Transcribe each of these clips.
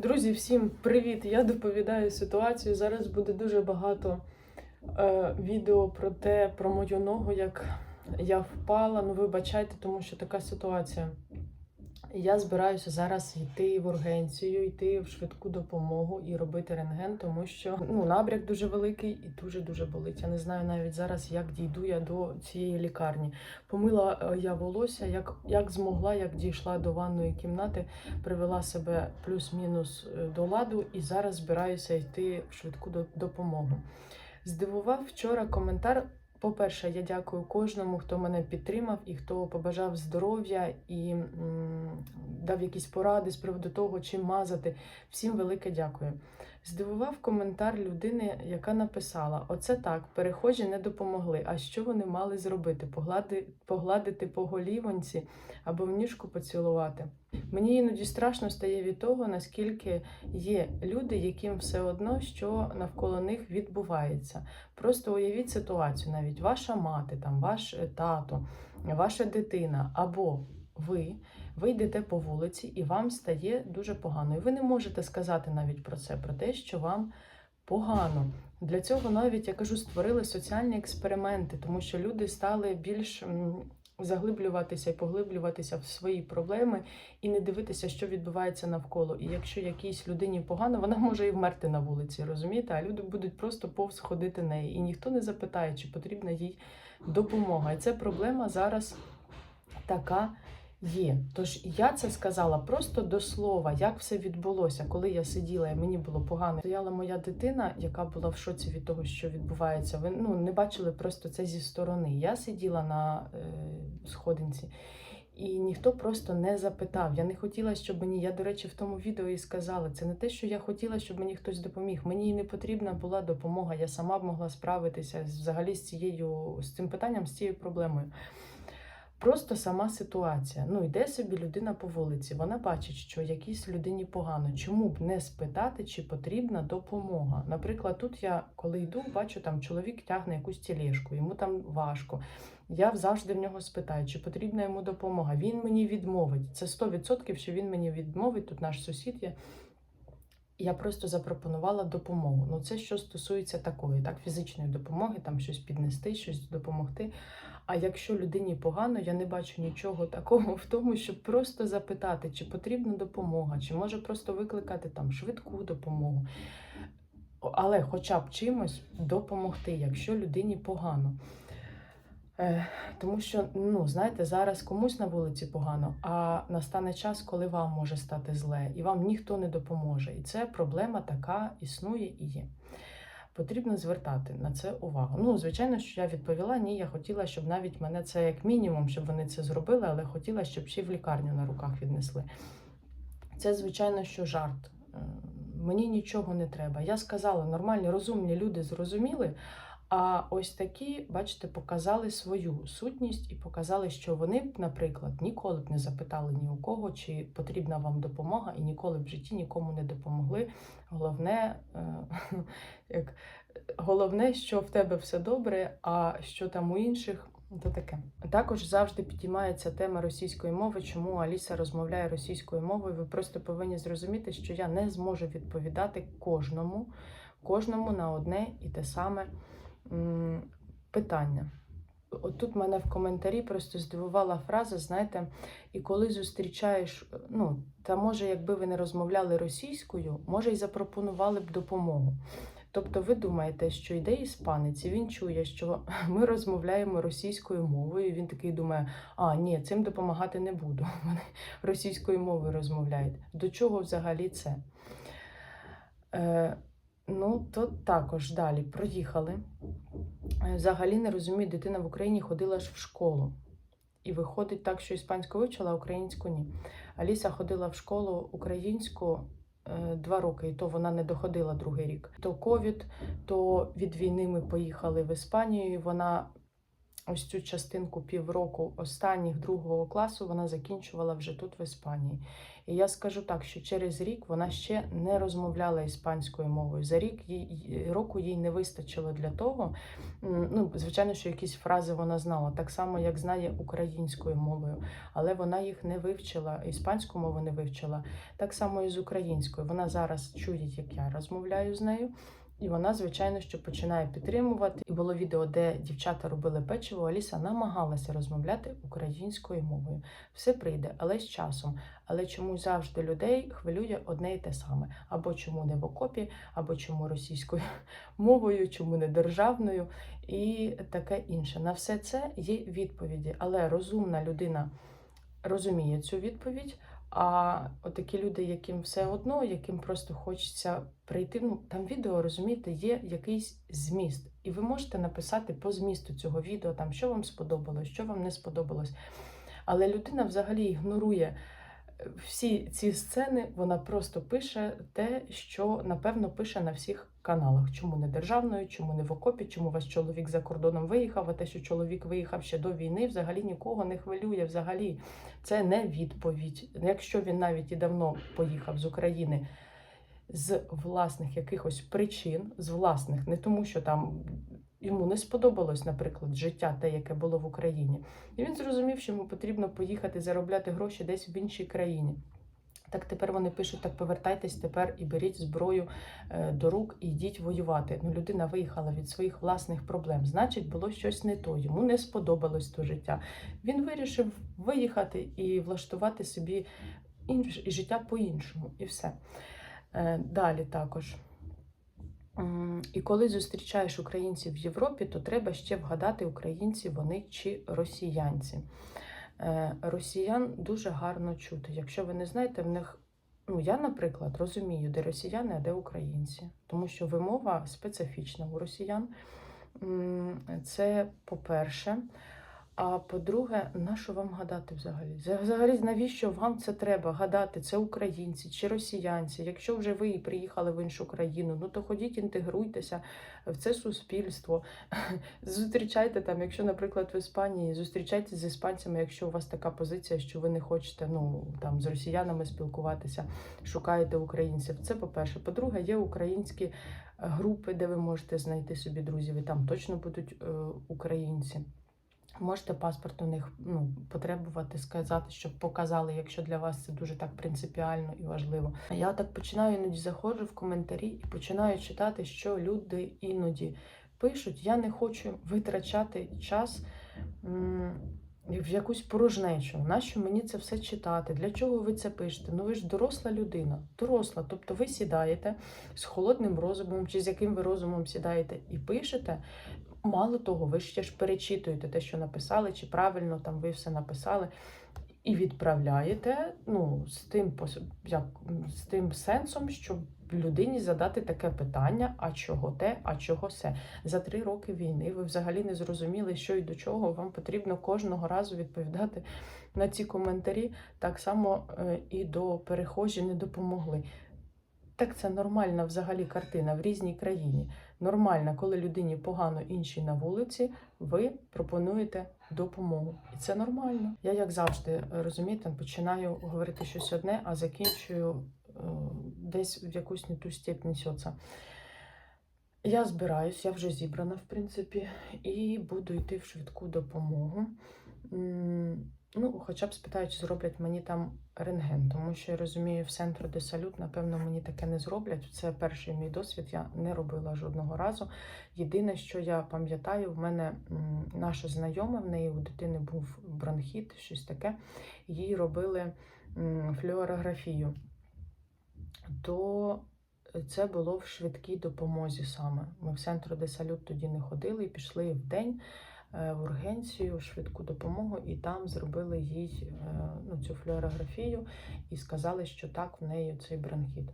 Друзі, всім привіт! Я доповідаю ситуацію. Зараз буде дуже багато е, відео про те, про мою ногу, як я впала. Ну, вибачайте, тому що така ситуація. Я збираюся зараз йти в ургенцію, йти в швидку допомогу і робити рентген, тому що ну, набряк дуже великий і дуже-дуже болить. Я не знаю навіть зараз, як дійду я до цієї лікарні. Помила е, я волосся, як, як змогла, як дійшла до ванної кімнати, привела себе плюс-мінус е, до ладу і зараз збираюся йти в швидку допомогу. Здивував вчора коментар. По-перше, я дякую кожному, хто мене підтримав і хто побажав здоров'я і дав якісь поради з приводу того, чим мазати. Всім велике дякую. Здивував коментар людини, яка написала: Оце так, перехожі не допомогли. А що вони мали зробити? Поглади, погладити по голівонці або в ніжку поцілувати. Мені іноді страшно стає від того, наскільки є люди, яким все одно, що навколо них відбувається. Просто уявіть ситуацію, навіть ваша мати, там, ваш тато, ваша дитина або ви. Ви йдете по вулиці і вам стає дуже погано. І ви не можете сказати навіть про це, про те, що вам погано. Для цього навіть я кажу, створили соціальні експерименти, тому що люди стали більш заглиблюватися і поглиблюватися в свої проблеми і не дивитися, що відбувається навколо. І якщо якійсь людині погано, вона може і вмерти на вулиці, розумієте? А люди будуть просто повз ходити неї. І ніхто не запитає, чи потрібна їй допомога. І це проблема зараз така. Є, тож я це сказала просто до слова, як все відбулося, коли я сиділа і мені було погано. Стояла моя дитина, яка була в шоці від того, що відбувається. Ви ну не бачили просто це зі сторони. Я сиділа на е, сходинці, і ніхто просто не запитав. Я не хотіла, щоб мені. Я, до речі, в тому відео і сказала. Це не те, що я хотіла, щоб мені хтось допоміг. Мені і не потрібна була допомога. Я сама б могла справитися взагалі з цією з цим питанням, з цією проблемою. Просто сама ситуація. Ну, йде собі людина по вулиці, вона бачить, що якійсь людині погано. Чому б не спитати, чи потрібна допомога? Наприклад, тут я, коли йду, бачу, там чоловік тягне якусь тілешку, йому там важко. Я завжди в нього спитаю, чи потрібна йому допомога. Він мені відмовить. Це 100%, що він мені відмовить. Тут наш сусід є. Я просто запропонувала допомогу. Ну, це що стосується такої, так, фізичної допомоги, там щось піднести, щось допомогти. А якщо людині погано, я не бачу нічого такого в тому, щоб просто запитати, чи потрібна допомога, чи може просто викликати там швидку допомогу. Але хоча б чимось допомогти, якщо людині погано. Е, тому що, ну, знаєте, зараз комусь на вулиці погано, а настане час, коли вам може стати зле, і вам ніхто не допоможе. І це проблема така існує і є. Потрібно звертати на це увагу. Ну, звичайно, що я відповіла, ні, я хотіла, щоб навіть мене це як мінімум, щоб вони це зробили, але хотіла, щоб ще в лікарню на руках віднесли. Це, звичайно, що жарт. Мені нічого не треба. Я сказала, нормальні, розумні люди зрозуміли. А ось такі, бачите, показали свою сутність і показали, що вони б, наприклад, ніколи б не запитали ні у кого, чи потрібна вам допомога, і ніколи б в житті нікому не допомогли. Головне, е, як, головне, що в тебе все добре, а що там у інших. То таке. Також завжди підіймається тема російської мови, чому Аліса розмовляє російською мовою. Ви просто повинні зрозуміти, що я не зможу відповідати кожному, кожному на одне і те саме питання. От тут мене в коментарі просто здивувала фраза, знаєте, і коли зустрічаєш, ну, та може, якби ви не розмовляли російською, може, й запропонували б допомогу. Тобто ви думаєте, що йде іспанець, і він чує, що ми розмовляємо російською мовою, і він такий думає, а ні, цим допомагати не буду. Вони російською мовою розмовляють. До чого взагалі це? Е, ну, то також далі проїхали. Е, Взагалі не розумію, дитина в Україні ходила ж в школу. І виходить так, що іспанську вивчила, а українську ні. Аліса ходила в школу українську е, два роки, і то вона не доходила другий рік. То ковід, то від війни ми поїхали в Іспанію. і Вона ось цю частинку півроку останніх другого класу вона закінчувала вже тут в Іспанії. І я скажу так, що через рік вона ще не розмовляла іспанською мовою. За рік їй року їй не вистачило для того. Ну, звичайно, що якісь фрази вона знала, так само як знає українською мовою, але вона їх не вивчила, іспанську мову не вивчила. Так само і з українською. Вона зараз чує, як я розмовляю з нею. І вона, звичайно, що починає підтримувати. І було відео, де дівчата робили печиво. Аліса намагалася розмовляти українською мовою. Все прийде, але з часом. Але чомусь завжди людей хвилює одне і те саме: або чому не в окопі, або чому російською мовою, чому не державною, і таке інше. На все це є відповіді, але розумна людина розуміє цю відповідь. А отакі люди, яким все одно, яким просто хочеться прийти. Ну там відео розумієте, є якийсь зміст, і ви можете написати по змісту цього відео, там що вам сподобалось, що вам не сподобалось. Але людина взагалі ігнорує е, всі ці сцени, вона просто пише те, що напевно пише на всіх каналах. Чому не державною, чому не в окопі, чому ваш чоловік за кордоном виїхав, а те, що чоловік виїхав ще до війни, взагалі нікого не хвилює. Взагалі це не відповідь. Якщо він навіть і давно поїхав з України з власних якихось причин, з власних, не тому, що там. Йому не сподобалось, наприклад, життя, те, яке було в Україні. І він зрозумів, що йому потрібно поїхати заробляти гроші десь в іншій країні. Так тепер вони пишуть: так повертайтесь тепер і беріть зброю е, до рук і йдіть воювати. Ну, людина виїхала від своїх власних проблем. Значить, було щось не то. Йому не сподобалось то життя. Він вирішив виїхати і влаштувати собі інш... і життя по-іншому, і все. Е, Далі також. І коли зустрічаєш українців в Європі, то треба ще вгадати, українці вони чи росіянці. Е, Росіян дуже гарно чути. Якщо ви не знаєте, в них, ну я, наприклад, розумію, де росіяни, а де українці, тому що вимова специфічна у росіян. Це по-перше. А по-друге, на що вам гадати взагалі? Вза- Взагалі, навіщо вам це треба гадати? Це українці чи росіянці? Якщо вже ви приїхали в іншу країну, ну то ходіть, інтегруйтеся в це суспільство. Зустрічайте там, якщо, наприклад, в Іспанії, зустрічайтеся з іспанцями, якщо у вас така позиція, що ви не хочете ну там з росіянами спілкуватися, шукаєте українців. Це по-перше. По-друге, є українські е, групи, де ви можете знайти собі друзів, і там точно будуть е, українці. Можете паспорт у них ну, потребувати, сказати, щоб показали, якщо для вас це дуже так принципіально і важливо. Я так починаю іноді заходжу в коментарі і починаю читати, що люди іноді пишуть. Я не хочу витрачати час в якусь порожнечу. Нащо мені це все читати? Для чого ви це пишете? Ну ви ж доросла людина, доросла. Тобто ви сідаєте з холодним розумом, чи з яким ви розумом сідаєте і пишете. Мало того, ви ще ж перечитуєте те, що написали, чи правильно там ви все написали, і відправляєте ну, з тим як, з тим сенсом, щоб людині задати таке питання: а чого те, а чого се. За три роки війни ви взагалі не зрозуміли, що і до чого. Вам потрібно кожного разу відповідати на ці коментарі. Так само е, і до перехожі не допомогли. Так це нормальна взагалі картина в різній країні. Нормально, коли людині погано іншій на вулиці, ви пропонуєте допомогу. І це нормально. Я, як завжди, розумієте, починаю говорити щось одне, а закінчую е, десь в якусь не ту степь несеться. Я збираюсь, я вже зібрана, в принципі, і буду йти в швидку допомогу. Ну, хоча б спитаю, чи зроблять мені там рентген, тому що я розумію, в центру де салют, напевно, мені таке не зроблять. Це перший мій досвід, я не робила жодного разу. Єдине, що я пам'ятаю, в мене наша знайома, в неї у дитини був бронхіт, щось таке. Їй робили флюорографію. То це було в швидкій допомозі саме. Ми в центру де салют тоді не ходили і пішли в день в ургенцію, швидку допомогу, і там зробили їй е, ну, цю флюорографію і сказали, що так, в неї цей бронхіт.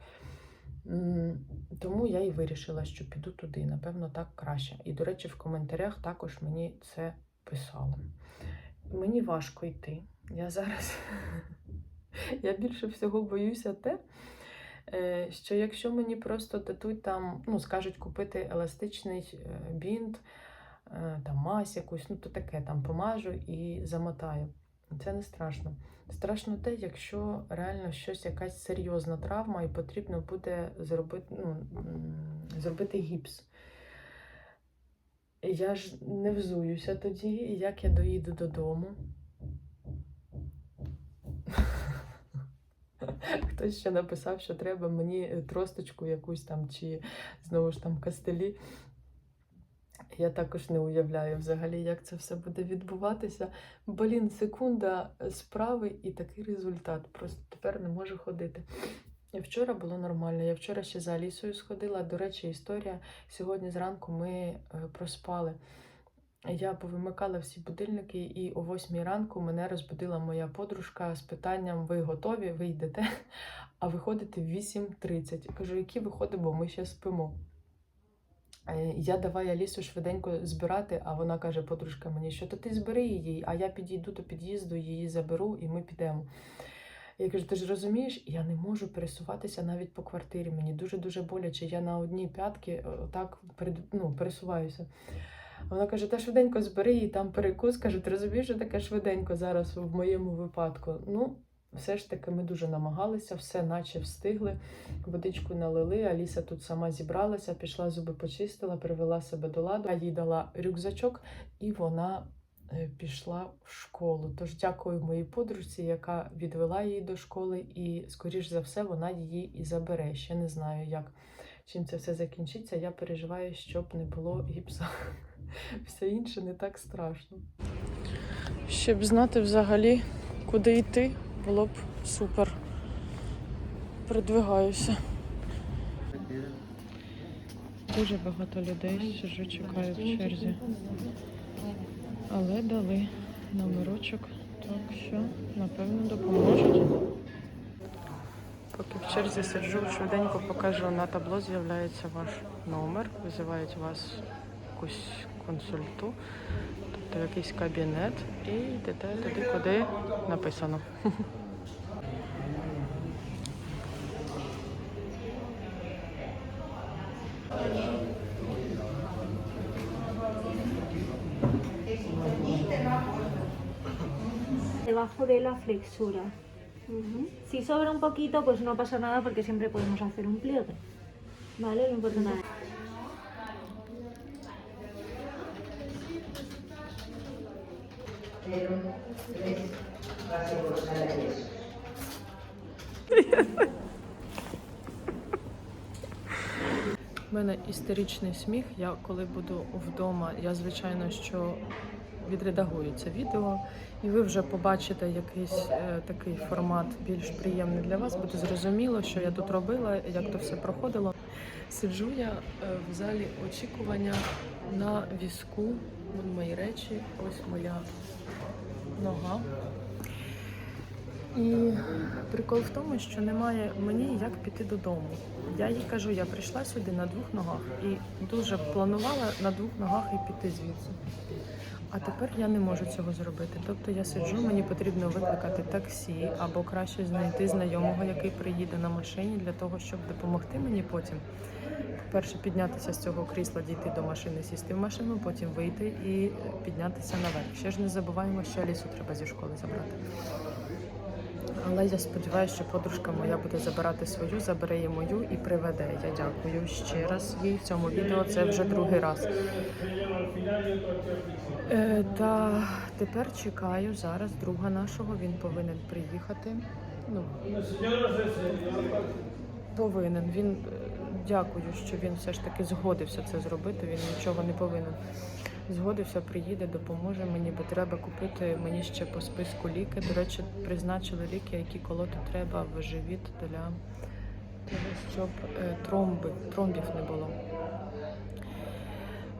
Тому я і вирішила, що піду туди. Напевно, так краще. І, до речі, в коментарях також мені це писали. Мені важко йти. Я зараз я більше всього боюся те, е, що якщо мені просто дадуть там, ну, скажуть купити еластичний е, бінт, е, там мазь якусь, ну то таке там помажу і замотаю. Це не страшно. Страшно те, якщо реально щось, якась серйозна травма, і потрібно буде зробити, ну, зробити гіпс. Я ж не взуюся тоді, як я доїду додому. Хтось ще написав, що треба мені тросточку якусь там, чи знову ж там кастелі. Я також не уявляю взагалі, як це все буде відбуватися. Блін, секунда справи і такий результат. Просто тепер не можу ходити. Вчора було нормально. Я вчора ще за Алісою сходила. До речі, історія. Сьогодні зранку ми е, проспали. Я повимикала всі будильники, і о 8 ранку мене розбудила моя подружка з питанням: ви готові? Ви йдете? А виходите в 8.30. Кажу, які виходи, бо ми ще спимо. Е, Я давай Алісу швиденько збирати, а вона каже, подружка мені, що то ти збери її, а я підійду до під'їзду, її заберу і ми підемо. Я кажу, ти ж розумієш, я не можу пересуватися навіть по квартирі. Мені дуже-дуже боляче. Я на одній п'ятки так ну, пересуваюся. Вона каже, та швиденько збери її там перекус. Кажу, ти розумієш, що таке швиденько зараз в моєму випадку. Ну, все ж таки, ми дуже намагалися, все наче встигли. Водичку налили. Аліса тут сама зібралася, пішла зуби почистила, привела себе до ладу. Я їй дала рюкзачок, і вона е, пішла в школу. Тож дякую моїй подружці, яка відвела її до школи, і, скоріш за все, вона її і забере. Ще не знаю, як чим це все закінчиться. Я переживаю, щоб не було гіпса. Все інше не так страшно. Щоб знати взагалі, куди йти, було б супер. Придвигаюся. Дуже багато людей сижу, чекаю в черзі. Але дали номерочок, так що, напевно, допоможуть. Поки в черзі сиджу, швиденько покажу, на табло з'являється ваш номер, визивають вас якусь консульту, тобто якийсь кабінет, і йдете туди, куди написано. debajo de la flexura. Ujú. Si sobra un poquito, pues no pasa nada porque siempre podemos hacer un pliegue. ¿Vale? No importa У мене істеричний сміх. Я коли буду вдома, я звичайно що відредагую це відео, і ви вже побачите якийсь е, такий формат більш приємний для вас. Буде зрозуміло, що я тут робила, як то все проходило. Сиджу я е, в залі очікування на візку. Мої речі, ось моя нога. І прикол в тому, що немає мені як піти додому. Я їй кажу, я прийшла сюди на двох ногах і дуже планувала на двох ногах і піти звідси. А тепер я не можу цього зробити. Тобто я сиджу, мені потрібно викликати таксі або краще знайти знайомого, який приїде на машині для того, щоб допомогти мені потім. По-перше, піднятися з цього крісла, дійти до машини, сісти в машину, потім вийти і піднятися наверх. Ще ж не забуваємо, що Алісу треба зі школи забрати. Але я сподіваюся, що подружка моя буде забирати свою, забере її мою і приведе. Я дякую ще раз їй в цьому відео. Це вже другий раз. Е, та тепер чекаю зараз друга нашого. Він повинен приїхати. Ну, повинен. Він е, дякую, що він все ж таки згодився це зробити. Він нічого не повинен. Згодився, приїде, допоможе мені, бо треба купити мені ще по списку ліки. До речі, призначили ліки, які колоти треба в живіт для того, щоб е, тромби, тромбів не було.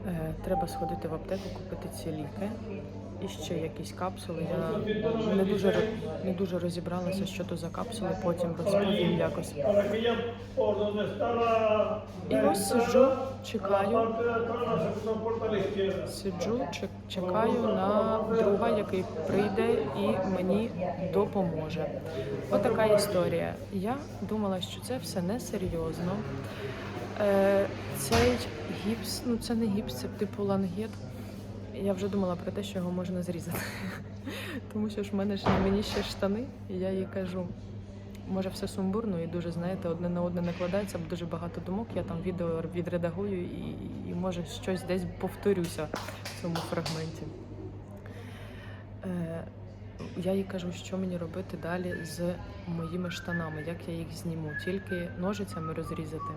Е, Треба сходити в аптеку, купити ці ліки. І ще якісь капсули. Я не дуже не дуже розібралася, що то за капсули, потім розповім якось. І ось сиджу, чекаю. Сиджу, чекаю на друга, який прийде і мені допоможе. Отака історія. Я думала, що це все несерйозно. Е, цей гіпс, ну це не гіпс, це типу лангет. Я вже думала про те, що його можна зрізати. Тому що ж в мене ж мені ще штани, і я їй кажу, може все сумбурно і дуже, знаєте, одне на одне накладається, бо дуже багато думок. Я там відео відредагую і, і може щось десь повторюся в цьому фрагменті. Е, я їй кажу, що мені робити далі з моїми штанами, як я їх зніму, тільки ножицями розрізати.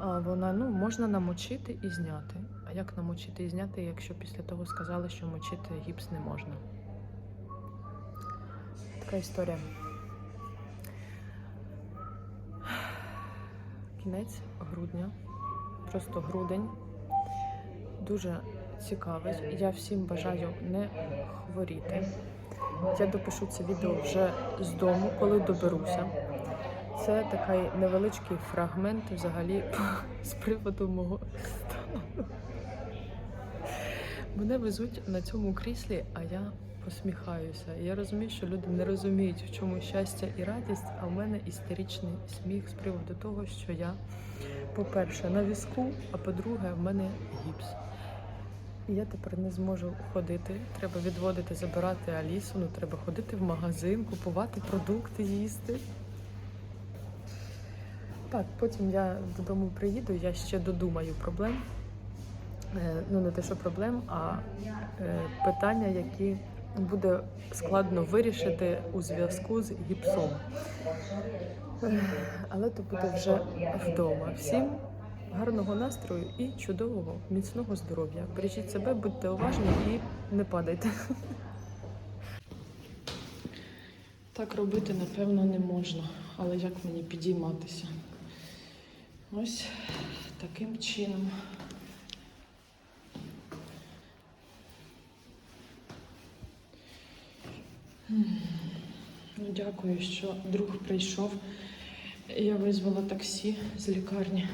Вона ну можна намочити і зняти. А як намочити і зняти, якщо після того сказали, що мочити гіпс не можна? Така історія. Кінець грудня, просто грудень. Дуже цікавий. Я всім бажаю не хворіти. Я допишу це відео вже з дому, коли доберуся. Це такий невеличкий фрагмент взагалі з приводу мого стану. Мене везуть на цьому кріслі, а я посміхаюся. Я розумію, що люди не розуміють, в чому щастя і радість, а в мене істеричний сміх з приводу того, що я, по-перше, на візку, а по-друге, в мене гіпс. Я тепер не зможу ходити. Треба відводити, забирати Алісу, ну треба ходити в магазин, купувати продукти, їсти. Так, потім я додому приїду, я ще додумаю проблем. Е, Ну, не те, що проблем, а е, питання, які буде складно вирішити у зв'язку з гіпсом. Е, Але то буде вже вдома. Всім гарного настрою і чудового, міцного здоров'я. Бережіть себе, будьте уважні і не падайте. Так робити, напевно, не можна. Але як мені підійматися? Ось таким чином. Ну, дякую, що друг прийшов. Я визвала таксі з лікарні,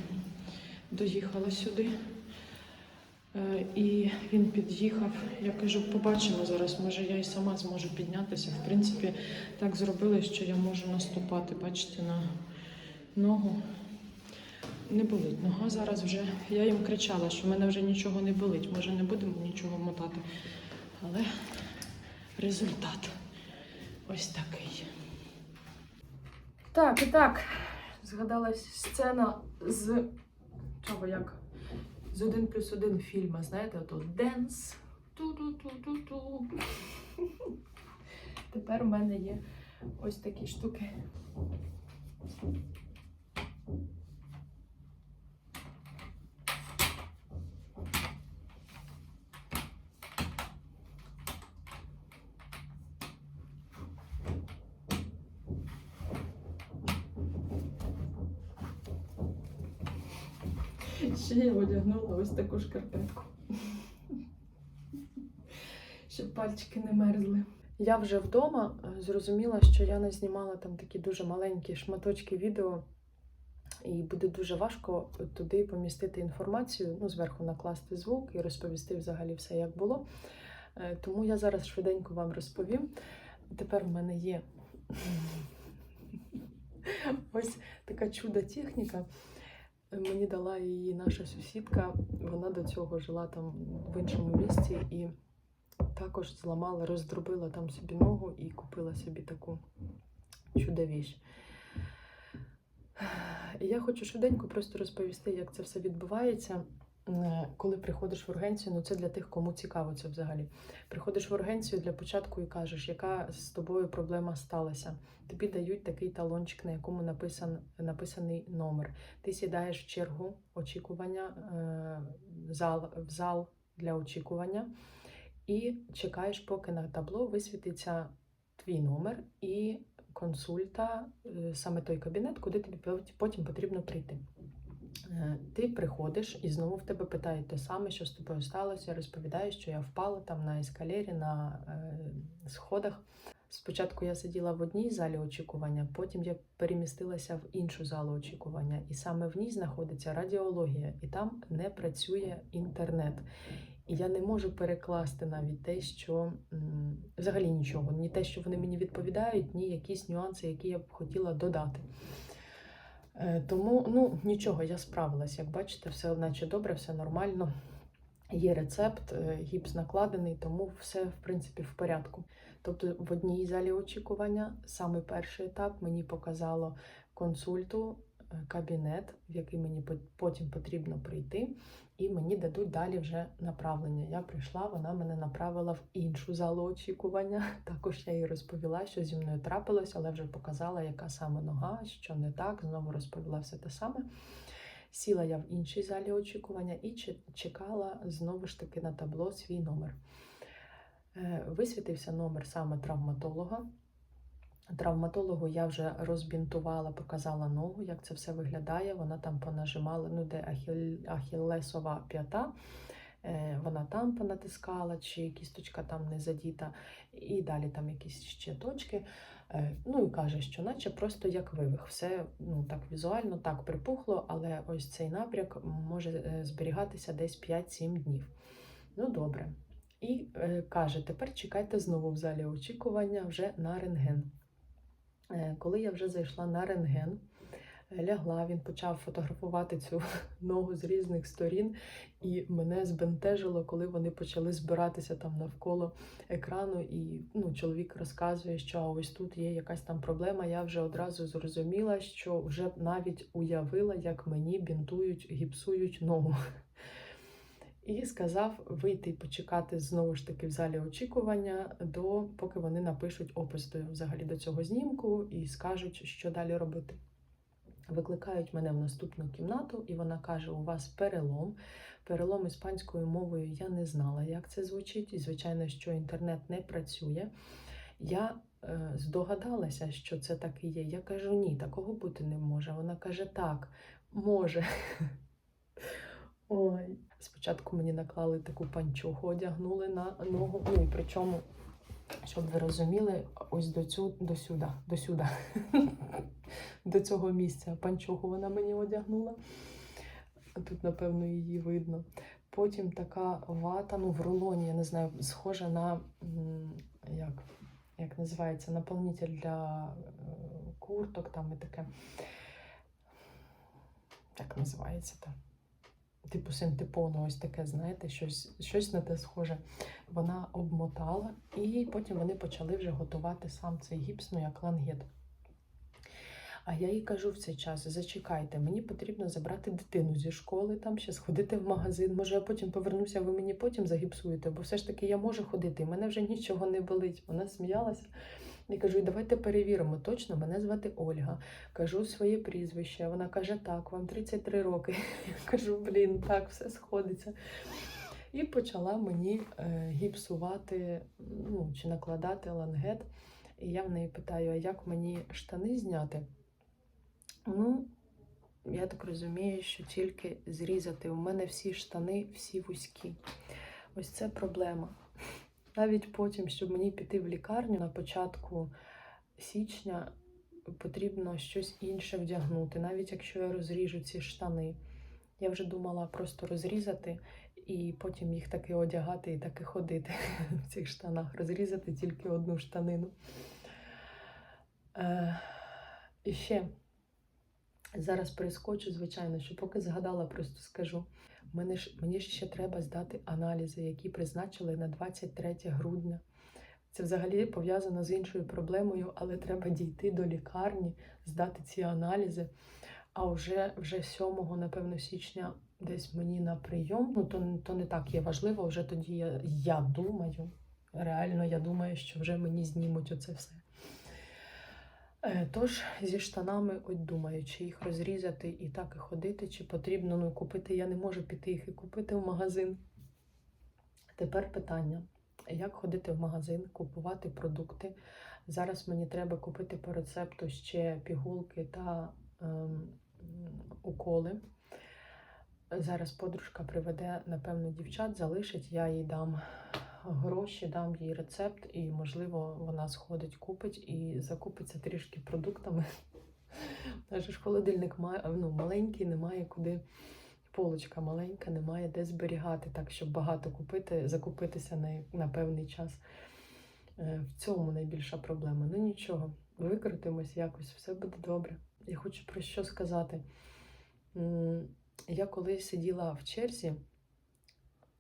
доїхала сюди. Е, І він під'їхав. Я кажу, побачимо зараз. Може, я і сама зможу піднятися. В принципі, так зробили, що я можу наступати, бачите, на ногу. Не болить нога зараз вже. Я їм кричала, що в мене вже нічого не болить. Може, не будемо нічого мотати. Але результат ось такий. Так, і так. Згадалась сцена з чого як? З один плюс один фільма, знаєте, ото денс. Ту-ту-ту-ту-ту. Тепер у мене є ось такі штуки. Ще я одягнула ось таку шкарпетку. Щоб пальчики не мерзли. Я вже вдома е, зрозуміла, що я не знімала там такі дуже маленькі шматочки відео, і буде дуже важко туди помістити інформацію, ну, зверху накласти звук і розповісти взагалі все, як було. Е, Тому я зараз швиденько вам розповім. Тепер в мене є ось така чудо техніка. Мені дала її наша сусідка. Вона до цього жила там в іншому місці і також зламала, роздробила там собі ногу і купила собі таку чудовіш. Я хочу швиденько просто розповісти, як це все відбувається. Коли приходиш в ургенцію, ну це для тих, кому цікаво це взагалі. Приходиш в ургенцію для початку і кажеш, яка з тобою проблема сталася. Тобі дають такий талончик, на якому написан, написаний номер. Ти сідаєш в чергу очікування е, зал, в зал для очікування і чекаєш, поки на табло висвітиться твій номер і консульта, е, саме той кабінет, куди тобі потім потрібно прийти. Е, Ти приходиш і знову в тебе питають те саме, що з тобою сталося. Розповідаєш, що я впала там на ескалері, на е, сходах. Спочатку я сиділа в одній залі очікування, потім я перемістилася в іншу залу очікування, і саме в ній знаходиться радіологія, і там не працює інтернет. І я не можу перекласти навіть те, що взагалі нічого, ні те, що вони мені відповідають, ні якісь нюанси, які я б хотіла додати. Е, Тому ну нічого, я справилась. Як бачите, все наче добре, все нормально. Є рецепт, е, гіпс накладений, тому все в принципі в порядку. Тобто в одній залі очікування, саме перший етап мені показало консульту, кабінет, в який мені потім потрібно прийти, і мені дадуть далі вже направлення. Я прийшла, вона мене направила в іншу залу очікування. Також я їй розповіла, що зі мною трапилось, але вже показала, яка саме нога, що не так. Знову розповіла все те саме. Сіла я в іншій залі очікування і чекала знову ж таки на табло свій номер. Е, Висвітився номер саме травматолога. Травматологу я вже розбінтувала, показала ногу, як це все виглядає. Вона там понажимала, ну де ахіл, ахіллесова п'ята. Е, Вона там понатискала, чи кісточка там не задіта, і далі там якісь ще точки. Е, Ну і каже, що наче просто як вивих. Все ну так візуально так припухло, але ось цей напряк може е, зберігатися десь 5-7 днів. Ну добре. І каже: тепер чекайте знову в залі очікування вже на рентген. Е, коли я вже зайшла на рентген, е, лягла, він почав фотографувати цю ногу з різних сторін, і мене збентежило, коли вони почали збиратися там навколо екрану. І ну, чоловік розказує, що ось тут є якась там проблема. Я вже одразу зрозуміла, що вже навіть уявила, як мені бінтують, гіпсують ногу. І сказав вийти і почекати знову ж таки в залі очікування, до поки вони напишуть опис до взагалі до цього знімку і скажуть, що далі робити. Викликають мене в наступну кімнату, і вона каже: У вас перелом. Перелом іспанською мовою я не знала, як це звучить, і звичайно, що інтернет не працює. Я е, здогадалася, що це так і є. Я кажу, ні, такого бути не може. Вона каже, так, може. Ой. Спочатку мені наклали таку панчоху, одягнули на ногу. Ну і причому, щоб ви розуміли, ось до цю, до сюди, до сюди, до цього місця. Панчоху вона мені одягнула. Тут, напевно, її видно. Потім така вата, ну в рулоні, я не знаю, схожа на як, як називається, наповнитель для е, курток там і таке. Як називається там? Типу синтепону, ось таке, знаєте, щось, щось на те схоже. Вона обмотала, і потім вони почали вже готувати сам цей гіпс, ну як лангет. А я їй кажу в цей час: зачекайте, мені потрібно забрати дитину зі школи, там ще сходити в магазин. Може, я потім повернуся, ви мені потім загіпсуєте, бо все ж таки я можу ходити, мене вже нічого не болить. Вона сміялася. І кажу, давайте перевіримо. Точно, мене звати Ольга. Кажу своє прізвище. Вона каже, так, вам 33 роки. Я кажу, блін, так, все сходиться. І почала мені е, гіпсувати ну, чи накладати лангет. І я в неї питаю, а як мені штани зняти? Ну, я так розумію, що тільки зрізати. У мене всі штани, всі вузькі. Ось це проблема. Навіть потім, щоб мені піти в лікарню на початку січня, потрібно щось інше вдягнути, навіть якщо я розріжу ці штани. Я вже думала просто розрізати і потім їх таки одягати і таки ходити в цих штанах, розрізати тільки одну штанину. Е, і ще зараз перескочу, звичайно, що поки згадала, просто скажу. Мене ж, мені ж ще треба здати аналізи, які призначили на 23 грудня. Це взагалі пов'язано з іншою проблемою, але треба дійти до лікарні, здати ці аналізи. А вже, вже 7, напевно, січня десь мені на прийом. Ну, то, то не так є важливо. Вже тоді я, я думаю, реально я думаю, що вже мені знімуть оце все. Е, Тож зі штанами от думаю, чи їх розрізати і так і ходити, чи потрібно ну, купити. Я не можу піти їх і купити в магазин. Тепер питання: як ходити в магазин, купувати продукти? Зараз мені треба купити по рецепту ще пігулки та ем, уколи. Зараз подружка приведе, напевно, дівчат, залишить, я їй дам гроші, дам їй рецепт, і, можливо, вона сходить, купить і закупиться трішки продуктами. Наш ж холодильник ну, маленький, немає куди. Полочка маленька, немає де зберігати, так, щоб багато купити, закупитися на, на певний час. Е, В цьому найбільша проблема. Ну нічого, викрутимось якось, все буде добре. Я хочу про що сказати. Я коли сиділа в черзі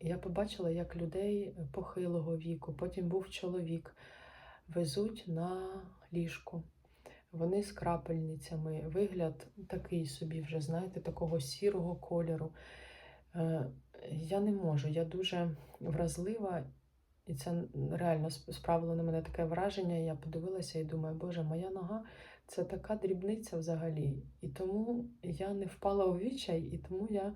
я побачила, як людей похилого віку, потім був чоловік, везуть на ліжку. Вони з крапельницями, вигляд такий собі, вже, знаєте, такого сірого кольору. Е, Я не можу, я дуже вразлива, і це реально справило на мене таке враження. Я подивилася і думаю, Боже, моя нога це така дрібниця взагалі. І тому я не впала у відчай, і тому я е,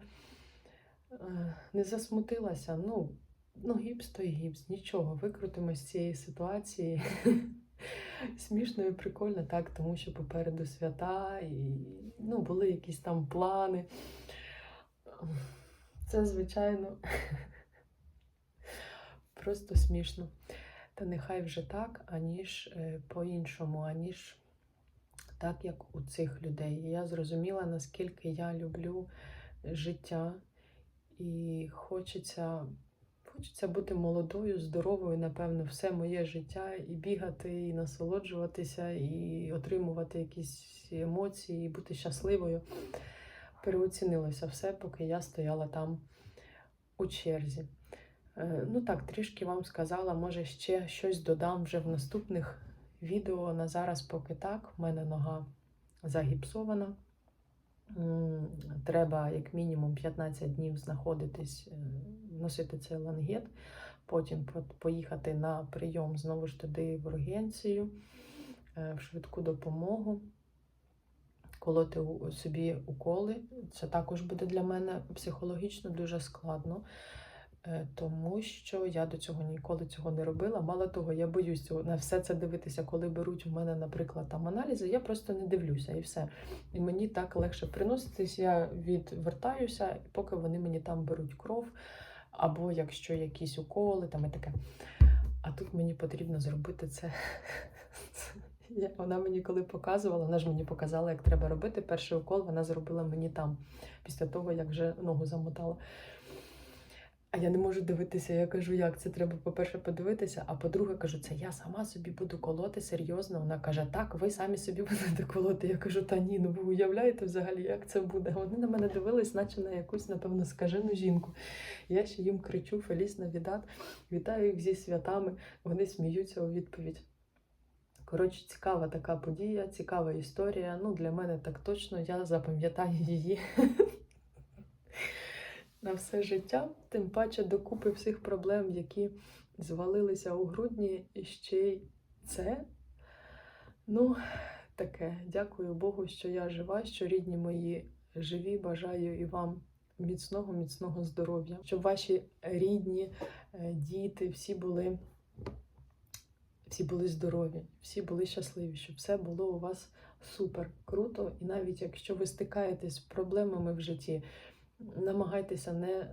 не засмутилася. Ну, ну, гіпс то й гіпс, нічого, викрутимось з цієї ситуації. Смішно і прикольно, так, тому що попереду свята, і ну, були якісь там плани. Це, звичайно, просто смішно. Та нехай вже так, аніж е, по-іншому, аніж так, як у цих людей. І я зрозуміла, наскільки я люблю життя, і хочеться, хочеться бути молодою, здоровою, напевно, все моє життя, і бігати, і насолоджуватися, і отримувати якісь емоції, і бути щасливою. Переоцінилося все, поки я стояла там у черзі. Е, Ну так, трішки вам сказала, може ще щось додам вже в наступних відео. На зараз поки так. В мене нога загіпсована. Треба як мінімум 15 днів знаходитись, е, носити цей лангет, потім поїхати на прийом знову ж туди в ургенцію, е, в швидку допомогу, колоти собі уколи. Це також буде для мене психологічно дуже складно. Е, Тому що я до цього ніколи цього не робила. Мало того, я боюсь на все це дивитися, коли беруть у мене, наприклад, там аналізи. Я просто не дивлюся і все. І мені так легше приноситись. Я відвертаюся, поки вони мені там беруть кров, або якщо якісь уколи, там і таке. А тут мені потрібно зробити це. Вона мені коли показувала, вона ж мені показала, як треба робити. Перший укол вона зробила мені там, після того, як вже ногу замотала. А я не можу дивитися. Я кажу, як це треба, по-перше, подивитися. А по-друге, кажу, це я сама собі буду колоти серйозно. Вона каже, так, ви самі собі будете колоти. Я кажу, та ні, ну ви уявляєте взагалі, як це буде? Вони на мене дивились, наче на якусь, напевно, скажену жінку. Я ще їм кричу Феліс Навідат, вітаю їх зі святами. Вони сміються у відповідь. Коротше, цікава така подія, цікава історія. Ну, для мене так точно, я запам'ятаю її на все життя, тим паче докупи всіх проблем, які звалилися у грудні, і ще й це. Ну, таке. Дякую Богу, що я жива, що рідні мої живі. Бажаю і вам міцного, міцного здоров'я, щоб ваші рідні, е, діти всі були. Всі були здорові, всі були щасливі, щоб все було у вас супер круто. І навіть якщо ви стикаєтесь з проблемами в житті, намагайтеся не,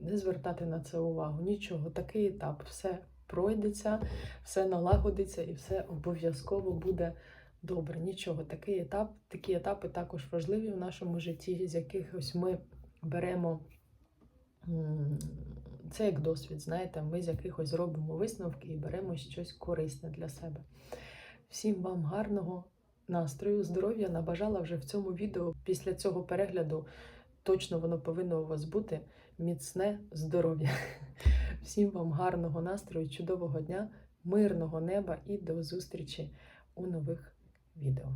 не звертати на це увагу. Нічого, такий етап, все пройдеться, все налагодиться і все обов'язково буде добре. Нічого, такий етап, такі етапи також важливі в нашому житті, з яких ось ми беремо. Це як досвід, знаєте, ми з якихось зробимо висновки і беремо щось корисне для себе. Всім вам гарного настрою, здоров'я набажала вже в цьому відео. Після цього перегляду точно воно повинно у вас бути міцне здоров'я. Всім вам гарного настрою, чудового дня, мирного неба і до зустрічі у нових відео.